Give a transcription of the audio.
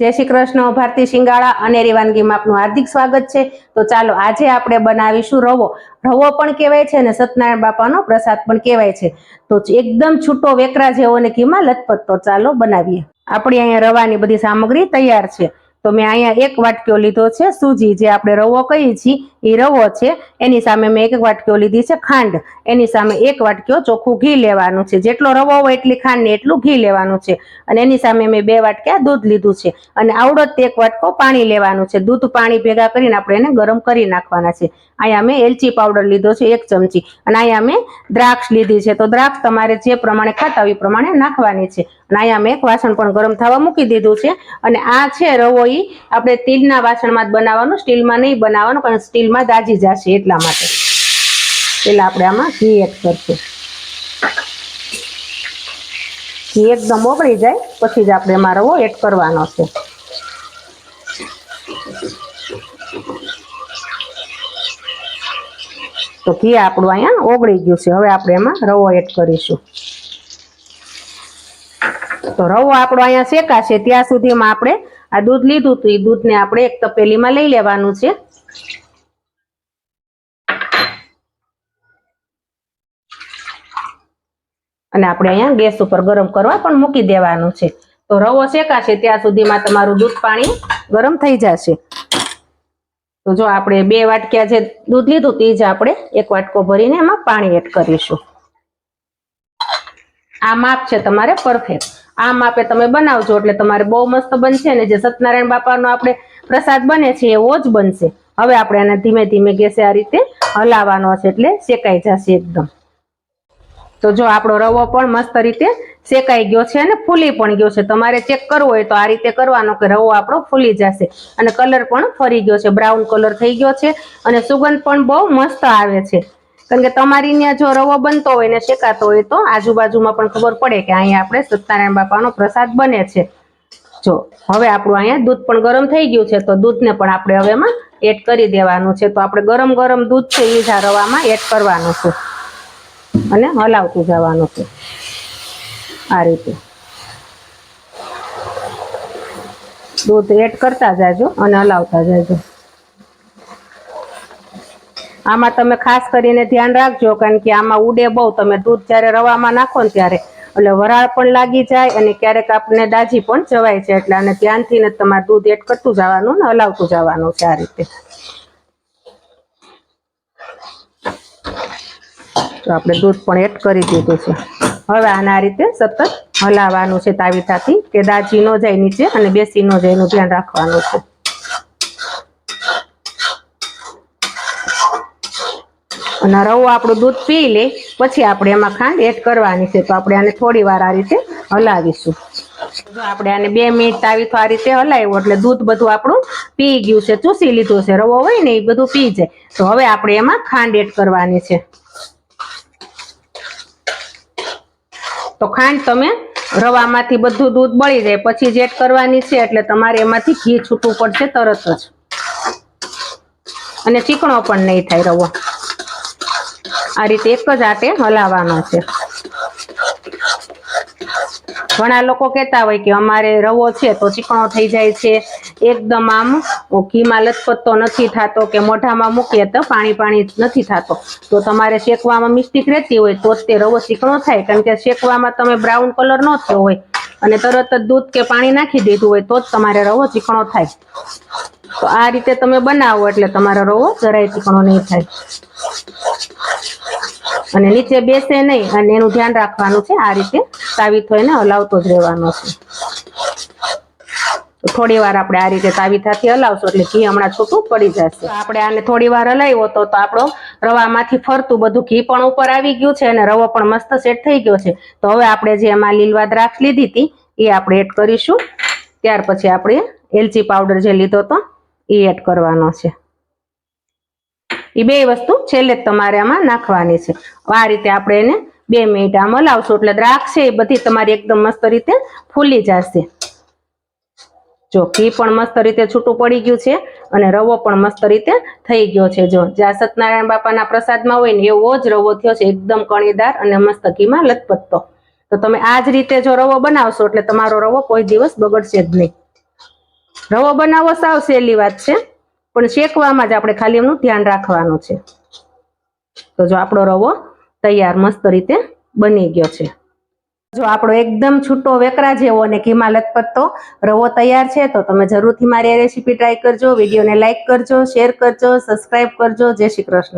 જય શ્રી કૃષ્ણ ભારતી શિંગાળા અનેરી વાનગીમાં આપનું હાર્દિક સ્વાગત છે. તો ચાલો, આજે આપણે બનાવીશું રવો. રવો પણ કહેવાય છે અને સત્યનારાયણ બાપાનો પ્રસાદ પણ કહેવાય છે. તો એકદમ છૂટો વેકરા જેવો ને ઘીમાં લથપથ. તો ચાલો, બનાવીએ. આપણી અહીંયા રવાની બધી સામગ્રી તૈયાર છે. તો મેં અહીંયા એક વાટક્યો લીધો છે, સૂજી, જે આપણે રવો કહીએ છીએ, એ રવો છે. એની સામે મેં એક વાટક્યો લીધી છે ખાંડ. એની સામે એક વાટક્યો ચોખ્ખું ઘી લેવાનું છે. જેટલો રવો હોય એટલી ખાંડ ને એટલું ઘી લેવાનું છે. અને એની સામે મેં બે વાટક્યા દૂધ લીધું છે. અને આવડત એક વાટકો પાણી લેવાનું છે. દૂધ પાણી ભેગા કરીને આપણે એને ગરમ કરી નાખવાના છે. અહીંયા મેં એલચી પાવડર લીધો છે એક ચમચી. અને અહીંયા મેં દ્રાક્ષ લીધી છે. તો દ્રાક્ષ તમારે જે પ્રમાણે ખાતા એ પ્રમાણે નાખવાની છે. અને અહીંયા મેં એક વાસણ પણ ગરમ થવા મૂકી દીધું છે. અને આ છે રવો ઈ આપણે સ્ટીલના વાસણમાં જ બનાવવાનું, સ્ટીલમાં નહીં બનાવવાનું કારણ સ્ટીલમાં દાજી જશે એટલા માટે. પેલા આપણે આમાં ઘી એડ કરશું. ઘી એકદમ ઓગળી જાય, પછી જ આપણે એમાં રવો એડ કરવાનો છે. તો ઘી આપણું અહીંયા ઓગળી ગયું છે, હવે આપણે એમાં રવો એડ કરીશું. તો રવો આપણો અહીંયા શેકાશે, ત્યાં સુધીમાં આપણે આ દૂધ લીધું હતું એ દૂધને આપણે એક તપેલીમાં લઈ લેવાનું છે. અને આપણે અહીંયા ગેસ ઉપર ગરમ કરવા પણ મૂકી દેવાનું છે. તો રવો શેકાશે ત્યાં સુધીમાં તમારું દૂધ પાણી ગરમ થઈ જશે. તો જો આપણે બે વાટક્યા જે દૂધ લીધું તે જ આપણે એક વાટકો ભરીને એમાં પાણી એડ કરીશું. આ માપ છે તમારે પરફેક્ટ આ માપે તમે બનાવજો, એટલે તમારે બહુ મસ્ત બનશે ને જે સત્યનારાયણ બાપાનો આપણે પ્રસાદ બને છે, એવો જ બનશે. હવે આપણે આને ધીમે ધીમે ગેસે આ રીતે હલાવવાનો છે એટલે શેકાઈ જશે એકદમ. તો જો આપણો રવો પણ મસ્ત રીતે શેકાઈ ગયો છે અને ફૂલી પણ ગયો છે. તમારે ચેક કરવો હોય તો આ રીતે કરવાનો કે રવો આપણો ફૂલી જશે. અને કલર પણ ફરી ગયો છે બ્રાઉન કલર થઈ ગયો છે અને સુગંધ પણ બહુ મસ્ત આવે છે. કારણ કે તમારી ત્યાં જો રવો બનતો હોય ને શેકાતો હોય તો આજુબાજુમાં પણ ખબર પડે કે અહીંયા આપણે સત્યનારાયણ બાપાનો પ્રસાદ બને છે. જો, હવે આપણું અહીંયા દૂધ પણ ગરમ થઈ ગયું છે, તો દૂધને પણ આપણે હવે એમાં એડ કરી દેવાનું છે. તો આપણે ગરમ ગરમ દૂધ છે એ જ રવામાં એડ કરવાનું છે. અને હલાવતું જવાનું છે. આ રીતે. દૂધ એડ કરતા જાજો અને હલાવતા જાજો. આમાં તમે ખાસ કરીને ધ્યાન રાખજો, કારણ કે આમાં ઉડે બહુ. તમે દૂધ જ્યારે રવામાં નાખો ને ત્યારે, એટલે વરાળ પણ લાગી જાય અને ક્યારેક આપણને દાજી પણ જવાય છે. એટલે આને ધ્યાનથી ને તમારે દૂધ એડ કરતું જવાનું ને હલાવતું જવાનું છે આ રીતે. તો આપણે દૂધ પણ એડ કરી દીધું છે. હવે આને આ રીતે સતત હલાવવાનું છે તાવીથાથી, કે દાજી ન જાય નીચે અને બેસી ન જાય એનું ધ્યાન રાખવાનું છે. અને રવો આપણું દૂધ પી લે, પછી આપણે એમાં ખાંડ એડ કરવાની છે. તો આપણે આને થોડી વાર આ રીતે હલાવીશું. જો આપણે આને બે મિનિટ આવી તો આ રીતે હલાવ્યું, એટલે દૂધ બધું આપણું પી ગયું છે. ચૂસી લીધું છે. રવો હોય ને એ બધું પી જાય. તો હવે આપણે એમાં ખાંડ એડ કરવાની છે. તો ખાંડ તમે રવામાંથી બધું દૂધ બળી જાય. પછી જ એડ કરવાની છે, એટલે તમારે એમાંથી ઘી છૂટવું પડશે તરત જ. અને ચીકણો પણ નહીં થાય રવો. આ રીતે એક જ આટે હલાવવાનો છે. ઘણા લોકો કહેતા હોય કે અમારે રવો છે તો ચીકણો થઈ જાય છે. એકદમ આમ ઘીમાં લથપથતો નથી થતો કે મોઢામાં મૂકીએ તો પાણી પાણી નથી થતો. તો તમારે શેકવામાં મિસ્ટેક રહેતી હોય તો જ તે રવો ચીકણો થાય. કારણ કે શેકવામાં તમે બ્રાઉન કલર ન થયો હોય અને તરત જ દૂધ કે પાણી નાખી દીધું હોય તો જ તમારે રવો ચીકણો થાય. તો આ રીતે તમે બનાવો એટલે તમારો રવો જરાય ચીકણો નહીં થાય. અને નીચે બેસે નહીં અને એનું ધ્યાન રાખવાનું છે આ રીતે તાવીથો એને હલાવતો જ રહેવાનો છે. થોડી વાર આપણે આ રીતે તાવીથાથી હલાવશું એટલે ઘી હમણાં છૂટું પડી જશે. આપણે આને થોડી વાર હલાવ્યો તો આપણો રવામાંથી ફરતું બધું ઘી પણ ઉપર આવી ગયું છે અને રવો પણ મસ્ત સેટ થઈ ગયો છે. તો હવે આપણે જે એમાં લીલવા દ્રાક્ષ લીધી હતી, એ આપણે એડ કરીશું. ત્યાર પછી આપણે એલચી પાવડર જે લીધો હતો, એ એડ કરવાનો છે. એ બે વસ્તુ છેલ્લે તમારે આમાં નાખવાની છે. આ રીતે આપણે એને બે મિનિટ આમ હલાવશું. એટલે દ્રાક્ષ છે એ બધી તમારી એકદમ મસ્ત રીતે ફૂલી જશે. જો ઘી પણ મસ્ત રીતે છૂટું પડી ગયું છે અને રવો પણ મસ્ત રીતે થઈ ગયો છે. જો જ્યાં સત્યનારાયણ બાપાના પ્રસાદમાં હોય ને એવો જ રવો થયો છે, એકદમ કણીદાર અને મસ્ત ઘીમાં લથપથતો તો તમે આ જ રીતે જો રવો બનાવશો એટલે તમારો રવો કોઈ દિવસ બગડશે જ નહીં. રવો બનાવવો સાવ સહેલી વાત છે. પણ શેકવામાં જ આપણે ખાલી એમનું ધ્યાન રાખવાનું છે. તો જો આપણો રવો તૈયાર મસ્ત રીતે બની ગયો છે. જો આપણો એકદમ છૂટો વેકરા જેવો અને ઘીમાં લથપથતો રવો તૈયાર છે, તો તમે જરૂરથી મારી રેસીપી ટ્રાય કરજો, વિડીયોને લાઇક કરજો શેર કરજો સબસ્ક્રાઈબ કરજો. જય શ્રી કૃષ્ણ.